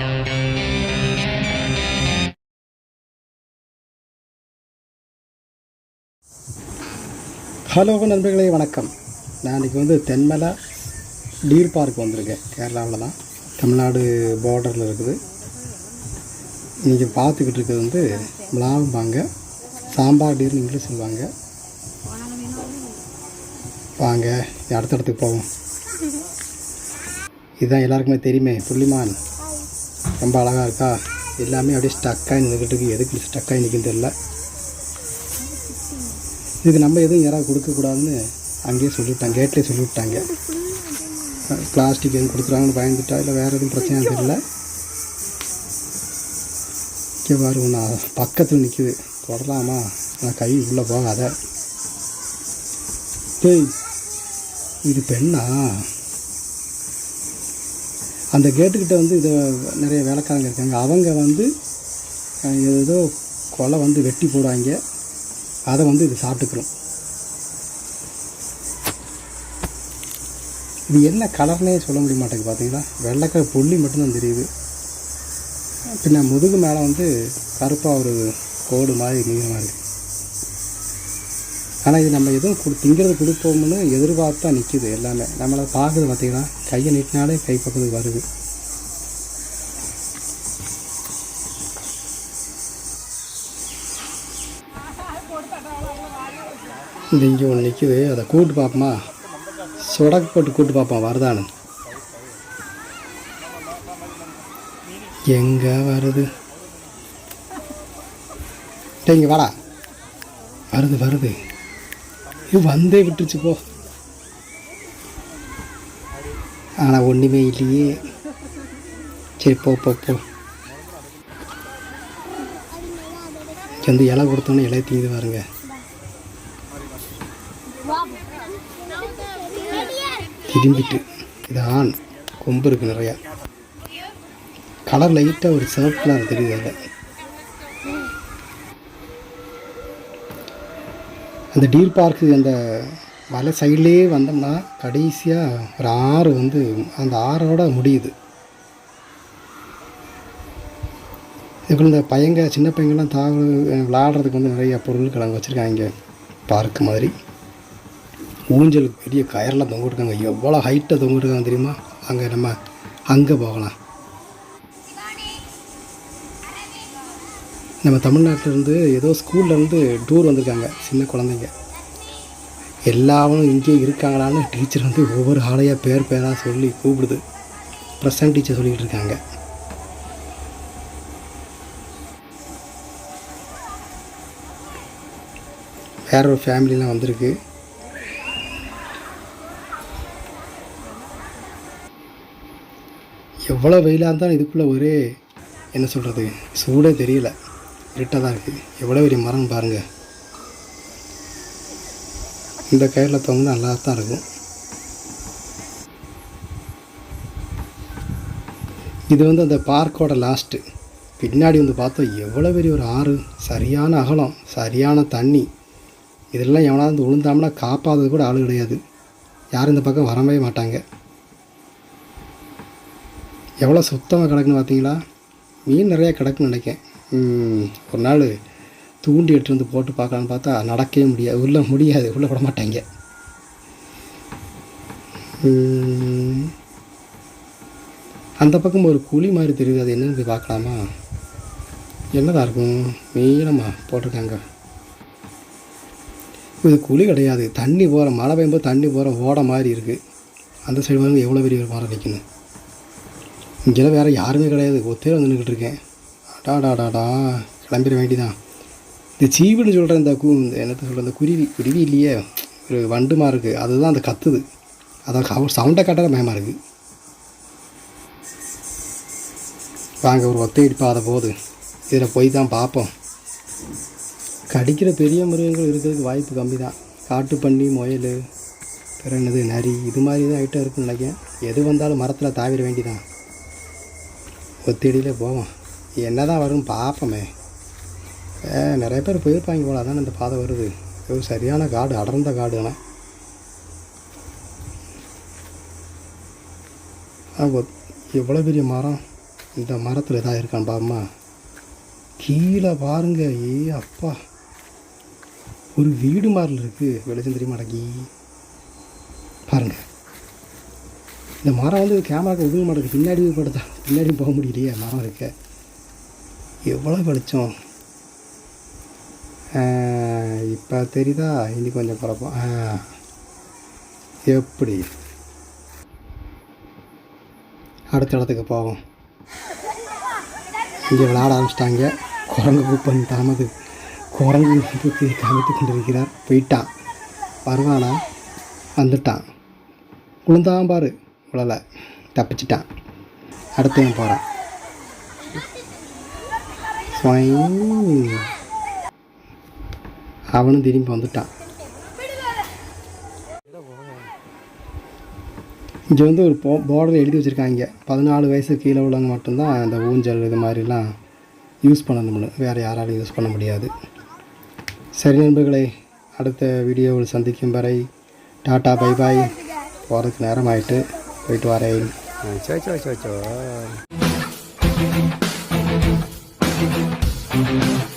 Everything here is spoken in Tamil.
ஹலோ நண்பர்களே வணக்கம். நான் இன்றைக்கி வந்து தென்மலை டீர் பார்க் வந்திருக்கேன் கேரளாவில் தான் தமிழ்நாடு பார்டரில் இருக்குது. இன்றைக்கி பார்த்துக்கிட்டு இருக்கிறது வந்து மிளாம்பாங்க சாம்பார் டீர்னு இங்கிலீஷ் சொல்லுவாங்க. வாங்க அடுத்த இடத்துக்கு போவோம். இதுதான் எல்லாருக்குமே தெரியுமே புள்ளிமான். ரொம்ப அழகாக இருக்கா? எல்லாமே அப்படியே ஸ்டக்காகி நின்றுக்கிட்டு இருக்கு. எதுக்கு ஸ்டக்காகி நிற்கும் தெரில இதுக்கு நம்ம எதுவும் யாராவது கொடுக்கக்கூடாதுன்னு அங்கேயே சொல்லிவிட்டாங்க. கேட்லேயே சொல்லிவிட்டாங்க. பிளாஸ்டிக் எதுவும் கொடுக்குறாங்கன்னு பயந்துட்டா? இல்லை வேறு எதுவும் பிரச்சனை தெரியல. இங்கே பாரு நான் பக்கத்தில் நிற்குது தொடலாமா? நான் கை உள்ளே போகாத. டேய் இது பெண்ணா? அந்த கேட்டுக்கிட்ட வந்து இது நிறைய வேலைக்காரங்க இருக்காங்க. அவங்க வந்து ஏதோ கொலை வந்து வெட்டி போடுவாங்க அதை வந்து இது சாப்பிட்டுக்கிறோம். இது என்ன கலர்னே சொல்ல முடிய மாட்டேங்குது பார்த்தீங்களா வெள்ளைக்கலர் புள்ளி மட்டும்தான் தெரியுது. பின்ன முதுகு மேலே வந்து கருப்பாக ஒரு கோடு மாதிரி நீளமாக மாதிரி ஆனால் இது நம்ம எதுவும் கொடு திங்கிறது கொடுப்போம்னு எதிர்பார்த்தா நிற்கிது எல்லாமே. நம்மளை பார்க்குது பார்த்திங்கன்னா கையை நீட்டினாலே கை பக்கத்துக்கு வருது. இந்த இங்கே ஒன்று நிற்கிது அதை கூட்டு பார்ப்போமா சொடக்கு போட்டு கூட்டு பார்ப்போம் வரதானு. எங்கே வருது? இங்கே வாடா. வருது வருது. வந்தே விட்டுருச்சு போ ஆனால் ஒன்றுமே இல்லையே. சரி போ போ போ. வந்து இலை கொடுத்தோன்னே இலை தீந்து பாருங்க. திரும்பிட்டு இது ஆண் கொம்பு இருக்குது நிறையா. கலர் லைட்டாக ஒரு சிவப்பு கலர் தெரியுது அதில். அந்த டீர் பார்க்கு அந்த மலை சைட்லேயே வந்தோம்னா கடைசியாக ஒரு ஆறு வந்து அந்த ஆறோட முடியுது. இதுக்குள்ள இந்த பையங்க சின்ன பையங்கள்லாம் தாவ விளாடுறதுக்கு வந்து நிறைய பொருட்கள் அங்கே வச்சுருக்காங்க பார்க் மாதிரி. ஊஞ்சலுக்கு பெரிய கயரெல்லாம் தொங்கிட்டுருக்காங்க எவ்வளோ ஹைட்டை தொங்கிட்டுருக்காங்க தெரியுமா? அங்கே நம்ம அங்கே போகலாம். நம்ம தமிழ்நாட்டிலேருந்து ஏதோ ஸ்கூல்லேருந்து டூர் வந்திருக்காங்க சின்ன குழந்தைங்க. எல்லாரும் இங்கே இருக்காங்களான்னு டீச்சர் வந்து ஒவ்வொரு ஆளையாக பேர் பேராக சொல்லி கூப்பிடுது. ப்ரெசன்ட் டீச்சர் சொல்லிகிட்டு இருக்காங்க. வேற ஒரு ஃபேமிலிலாம் வந்திருக்கு. எவ்வளோ வெயிலாக இருந்தாலும் இதுக்குள்ளே ஒரே என்ன சொல்கிறது சூடே தெரியல. இருட்டாக தான் இருக்குது எவ்வளோ பெரிய மரம் பாருங்கள் இந்த கயிறில் தொங்கினா நல்லா தான் இருக்கும். இது வந்து அந்த பார்க்கோட லாஸ்ட்டு பின்னாடி வந்து பார்த்தோம் எவ்வளோ பெரிய ஒரு ஆறு. சரியான அகலம் சரியான தண்ணி. இதெல்லாம் எவனாவது வந்து விழுந்தாம்னா காப்பாதது கூட ஆள் கிடையாது. யாரும் இந்த பக்கம் வரவே மாட்டாங்க. எவ்வளோ சுத்தமாக கிடக்குன்னு பார்த்தீங்களா? மீன் நிறையா கிடக்குன்னு நினைக்கேன் ஒரு நாள் தூண்டி எடுத்து வந்து போட்டு பார்க்கலான்னு பார்த்தா நடக்கவே முடியாது. உள்ளே முடியாது. உள்ளே விட மாட்டாங்க. அந்த பக்கம் ஒரு குழி மாதிரி தெரியுது. அது என்னன்னு போய் பார்க்கலாமா? என்னதாக இருக்கும்? நீளமாக போட்டிருக்காங்க. இது குழி கிடையாது. தண்ணி போகிற மழை பெய்யும்போது தண்ணி போகிற ஓட மாதிரி இருக்குது அந்த சைடு வந்து எவ்வளோ பெரிய ஒரு மரம் வைக்கணும்? இங்கெல்லாம் வேறு யாருமே கிடையாது. ஒத்தே வந்து நின்றுக்கிட்டு இருக்கேன். அடாடாடாடா கிளம்பிட வேண்டிதான். இந்த சீவுன்னு சொல்கிற இந்த கு இந்த என்னத்தை சொல்கிற இந்த குருவி குருவி இல்லையே. ஒரு வண்டுமா இருக்குது அதுதான் அந்த கத்துது. அதான் சவுண்டை காட்டாத பயமாக இருக்குது வாங்க ஒரு ஒத்தையடி பாதை. போகுது இதில் போய் தான் பார்ப்போம் கடிக்கிற பெரிய மிருகங்கள் இருக்கிறதுக்கு வாய்ப்பு கம்மி தான் காட்டு பண்ணி முயல் பிற என்னது நரி இது மாதிரி தான் ஐட்டம் இருக்குன்னு நினைக்கிறேன். எது வந்தாலும் மரத்தில் தாவிட வேண்டிதான். ஒத்தடியில் போவோம். என்ன தான் வரும் பார்ப்போமே நிறைய பேர் போயிருப்பாங்க போல அதான் இந்த பாதை வருது. ஒரு சரியான காடு அடர்ந்த காடு ஆனால் எவ்வளோ பெரிய மரம்? இந்த மரத்தில் எதாவது இருக்கான் பாம்மா கீழே பாருங்க ஏ அப்பா. ஒரு வீடு மாதிரில இருக்குது வெளிச்சம் தெரியுமா அடக்கி. பாருங்கள் இந்த மரம் வந்து கேமராக்கு உதவி மாட்டேங்குது பின்னாடி படுத்தா பின்னாடியும் போக முடியலையே மரம் இருக்க. எவ்வளோ வெளிச்சம்? இப்போ தெரியுதா? இனி கொஞ்சம் குழப்பம் எப்படி? அடுத்த இடத்துக்கு போவோம். இங்கே விளையாட ஆரம்பிச்சிட்டாங்க. குரங்கு கூப்பன் தாமது. குரங்கு புத்தி காமித்து கொண்டிருக்கிறார். போயிட்டான் வருவானா வந்துட்டான். உளுந்தான் பாரு. விழலை. தப்பிச்சிட்டான். அடுத்தவன் போகிறான் அவனும் திரும்பி வந்துட்டான். இங்கே வந்து ஒரு போ போர்டர் எழுதி வச்சுருக்காங்க. பதினாலு வயசு கீழே உள்ளவங்க மட்டும்தான் அந்த ஊஞ்சல் இது மாதிரிலாம் யூஸ் பண்ணணும்னு வேறு யாராலும் யூஸ் பண்ண முடியாது. சரி நண்பர்களே அடுத்த வீடியோவில் சந்திக்கும் வரை டாட்டா பை பாய் போகிறதுக்கு நேரம் ஆயிட்டு போயிட்டு வரேன். So so so so Thank you.